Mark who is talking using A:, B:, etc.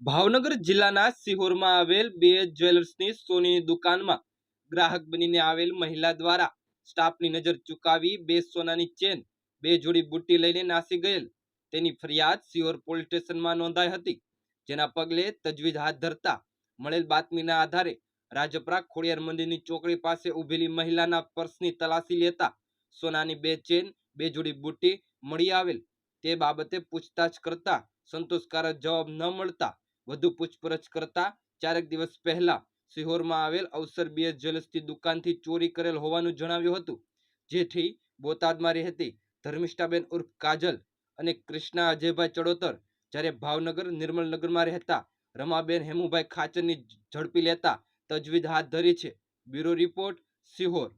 A: ભાવનગર જિલ્લાના સિહોરમાં આવેલ બે જ્વેલર્સની સોનીની દુકાનમાં ગ્રાહક બનીને આવેલ મહિલા દ્વારા સ્ટાફની નજર ચૂકાવી બે સોનાની ચેન, બે જોડી બુટ્ટી લઈને નાસી ગયેલ. તેની ફરિયાદ સિહોર પોલીસ સ્ટેશનમાં નોંધાઈ હતી, જેના પગલે તજવીજ હાથ ધરતા મળેલ બાતમીના આધારે રાજપરા ખોડિયાર મંદિરની ચોકડી પાસે ઊભેલી મહિલાના પર્સની તલાશી લેતા સોનાની બે ચેન, બે જોડી બુટ્ટી મળી આવેલ. તે બાબતે પૂછતાછ કરતા સંતોષકારક જવાબ ન મળતા વધુ પૂછપરછ કરતા ચારેક દિવસ પહેલા સિહોરમાં આવેલ અવસર બે જ્વેલર્સની દુકાનથી ચોરી કરેલ હોવાનું જણાવ્યું હતું, જેથી બોટાદમાં રહેતી ધર્મિષ્ઠાબેન ઉર્ફ કાજલ અને કૃષ્ણા અજયભાઈ ચડોતર જ્યારે ભાવનગર નિર્મલનગરમાં રહેતા રમાબેન હેમુભાઈ ખાચરની ઝડપી લેતા તજવીજ હાથ ધરી છે. Bureau report, Sihor.